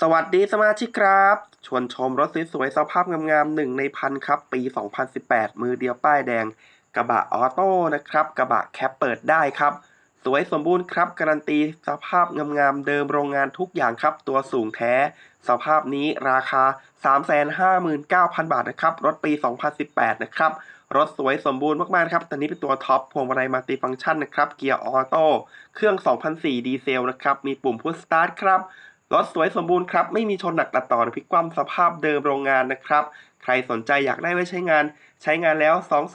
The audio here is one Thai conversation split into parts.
สวัสดีสมาชิกครับ ชวนชมรถสวยๆสภาพงามๆหนึ่งในพันครับ ปี 2018 มือเดียวป้ายแดง กระบะออโต้นะครับ กระบะแคปเปิดได้ครับ สวยสมบูรณ์ครับ การันตีสภาพงามๆเดิมโรงงานทุกอย่างครับ ตัวสูงแท้ สภาพนี้ราคา 359,000 บาทนะครับ รถปี 2018 นะครับ รถสวยสมบูรณ์มากๆครับตัวนี้เป็นตัวท็อปพวงมาลัยมัลติฟังก์ชันนะครับ เกียร์ออโต้ เครื่อง 2004 ดีเซลนะครับ มีปุ่มพุชสตาร์ทครับ รถสวยสมบูรณ์ครับ ไม่มีชนหนักตัดต่อพลิกคว่ำสภาพเดิมโรงงานนะครับ ใครสนใจอยากได้ไว้ใช้งาน ใช้งานแล้ว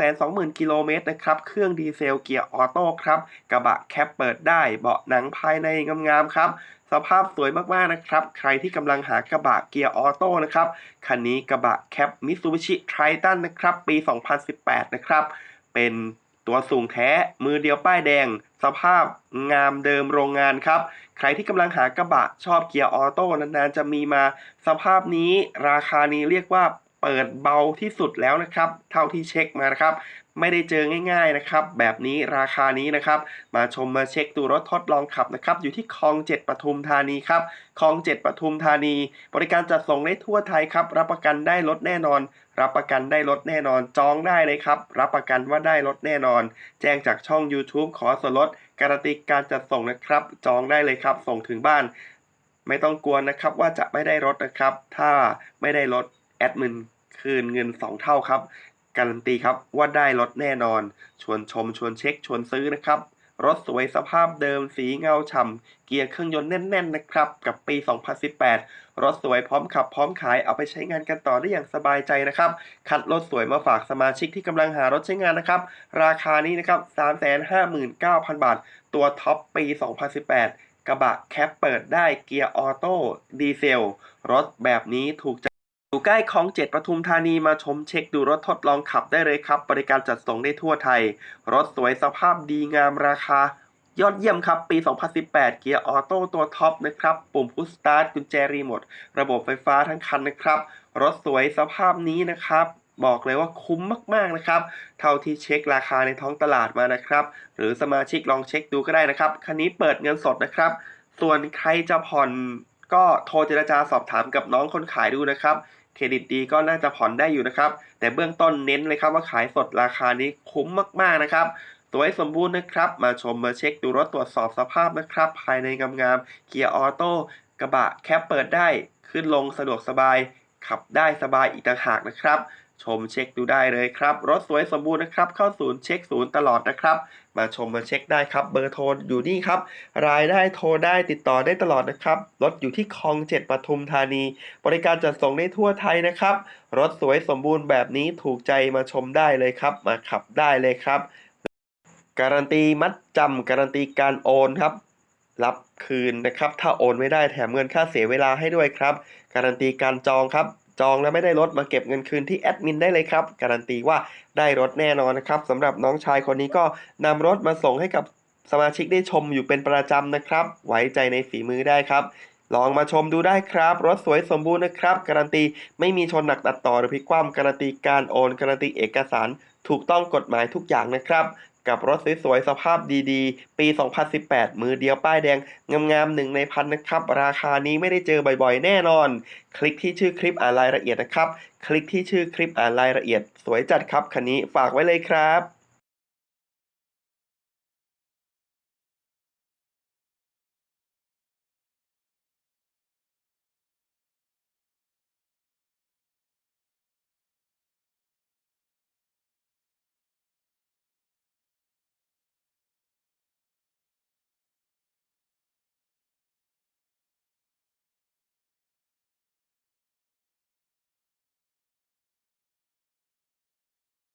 220,000 กิโลเมตรนะครับ เครื่องดีเซลเกียร์ออโต้ครับ กระบะแคปเปิดได้เบาะหนังภายในงามๆครับสภาพสวยมาก ๆ นะครับ ใครที่กำลังหากระบะเกียร์ออโต้นะครับ คันนี้กระบะแคปมิตซูบิชิไททันนะครับ ปี 2018 นะครับ เป็น ตัวสูงแท้ มือเดียวป้ายแดง สภาพงามเดิมโรงงานครับ ใครที่กำลังหากระบะชอบเกียร์ออโต้นานๆจะมีมา สภาพนี้ราคานี้เรียกว่า เปิดเบาที่สุดแล้วนะครับ เท่าที่เช็คมานะครับ ไม่ได้เจอง่ายๆนะครับ แบบนี้ราคานี้นะครับ มาชมมาเช็คดูรถทดลองขับนะครับ อยู่ที่คลองเจ็ดปทุมธานีครับคลองเจ็ดปทุมธานี บริการจัดส่งได้ทั่วไทยครับ รับประกันได้รถแน่นอน รับประกันได้รถแน่นอน จองได้เลยครับ รับประกันว่าได้รถแน่นอน แจ้งจากช่อง YouTube ขอส่วนลดการันตีการจัดส่งนะครับ จองได้เลยครับ ส่งถึงบ้าน ไม่ต้องกลัวนะครับว่าจะไม่ได้รถนะครับ ถ้าไม่ได้รถ แอดมินคืนเงิน 2 เท่าครับ การันตีครับว่าได้รถแน่นอน ชวนชมชวนเช็คชวนซื้อนะครับ รถสวยสภาพเดิมสีเงาฉ่ำเกียร์เครื่องยนต์แน่น ๆ นะครับ กับปี 2018 รถสวยพร้อมขับพร้อมขายเอาไปใช้งานกันต่อได้อย่างสบายใจนะครับ คัดรถสวยมาฝากสมาชิกที่กำลังหารถใช้งานนะครับ ราคานี้นะครับ 359,000 บาท ตัวท็อปปี 2018 กระบะแคปเปิดได้เกียร์ออโต้ดีเซล รถแบบนี้ถูกใจ อยู่ใกล้คลองเจ็ดปทุมธานีมาชมเช็คดูรถทดลองขับได้เลยครับ บริการจัดส่งได้ทั่วไทย รถสวยสภาพดีงามราคา ยอดเยี่ยมครับ ปี 2018 เกียร์ออโต้ตัวท็อปนะครับ ปุ่มพุชสตาร์ทกุญแจรีโมทระบบไฟฟ้าทั้งคันนะครับ รถสวยสภาพนี้นะครับ บอกเลยว่าคุ้มมากๆนะครับ เท่าที่เช็คราคาในท้องตลาดมานะครับ หรือสมาชิกลองเช็คดูก็ได้นะครับ คันนี้เปิดเงินสดนะครับ ส่วนใครจะผ่อน ก็โทรเจรจาสอบถามกับน้องคนขายดูนะครับ เครดิตดีก็น่าจะผ่อนได้อยู่นะครับ แต่เบื้องต้นเน้นเลยครับว่าขายสดราคานี้คุ้มมากๆนะครับสวยสมบูรณ์นะครับ มาชมมาเช็คดูรถตรวจสอบสภาพนะครับ ภายในงามๆเกียร์ออโต้กระบะแคปเปิดได้ ขึ้นลงสะดวกสบาย ขับได้สบายอีกต่างหากนะครับ ชมเช็คดูได้เลยครับ รถสวยสมบูรณ์นะครับ เข้าศูนย์เช็คศูนย์ตลอดนะครับ มาชมมาเช็คได้ครับ เบอร์โทรอยู่นี่ครับ รายได้โทรได้ติดต่อได้ตลอดนะครับ รถอยู่ที่คลองเจ็ดปทุมธานี บริการจัดส่งได้ทั่วไทยนะครับ รถสวยสมบูรณ์แบบนี้ถูกใจมาชมได้เลยครับ มาขับได้เลยครับ การันตีมัดจำการันตีการโอนครับรับคืนนะครับ ถ้าโอนไม่ได้แถมเงินค่าเสียเวลาให้ด้วยครับ การันตีการจองครับ จองแล้วไม่ได้รถมาเก็บเงินคืนที่แอดมินได้เลยครับ การันตีว่าได้รถแน่นอนนะครับสำหรับน้องชายคนนี้ก็นำรถมาส่งให้กับสมาชิกได้ชมอยู่เป็นประจำนะครับ ไว้ใจในฝีมือได้ครับ ลองมาชมดูได้ครับ รถสวยสมบูรณ์นะครับ การันตีไม่มีชนหนักตัดต่อหรือพลิกคว่ำการันตีการโอน การันตีเอกสาร ถูกต้องกฎหมายทุกอย่างนะครับ กับรถสวยๆสภาพดีๆ ปี 2018 มือเดียวป้ายแดง งามๆหนึ่งในพันนะครับ ราคานี้ไม่ได้เจอบ่อยๆ แน่นอน คลิกที่ชื่อคลิปอ่านรายละเอียดนะครับ คลิกที่ชื่อคลิปอ่านรายละเอียด สวยจัดครับคันนี้ฝากไว้เลยครับ